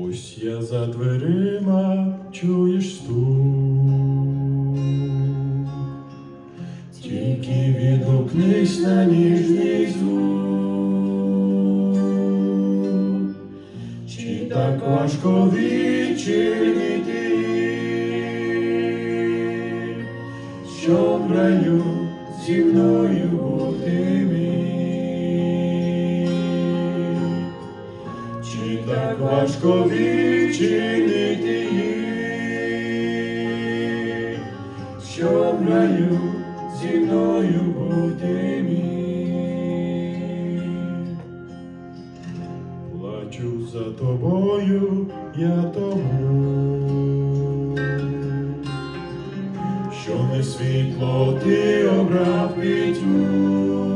Ось я за дверима, чуєш стук. Тільки відгукнись на ніжний звук. Чи так важко відчинити, що в раю зі мною бути міг? Так важко відчинити їх, що в зі мною бути міг? Плачу за тобою, я тому, що не світло ти обрав пітьму.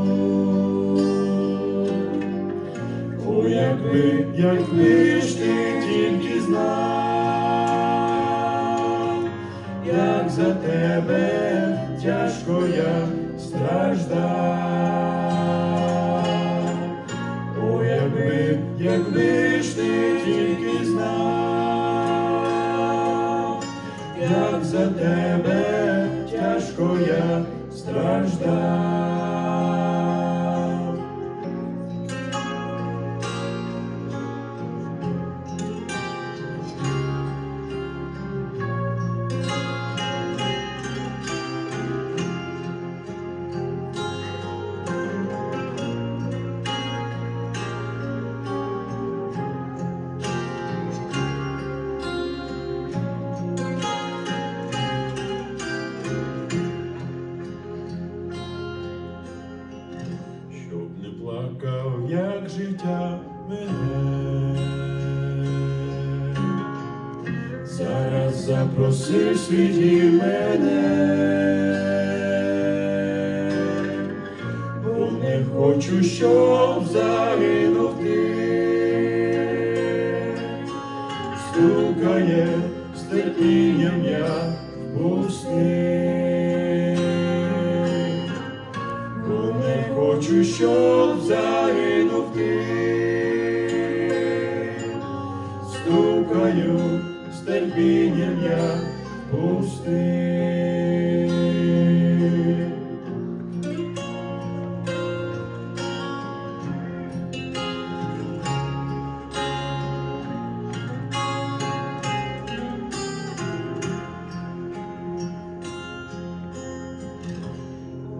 Якби, якби ж ти тільки знав, як за тебе тяжко я страждав. О, якби, якби ж ти тільки знав, як за тебе тяжко я страждав. Плакав, як життя мене. Зараз запросив світі мене, бо не хочу, щоб загинув ти. Стукає з терпінням я загинув ти. Стукаю з терпінням я пустий.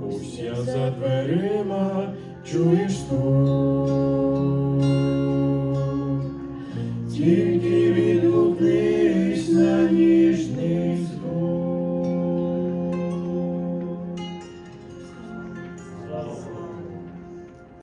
Ось я за дверима чуєш стук.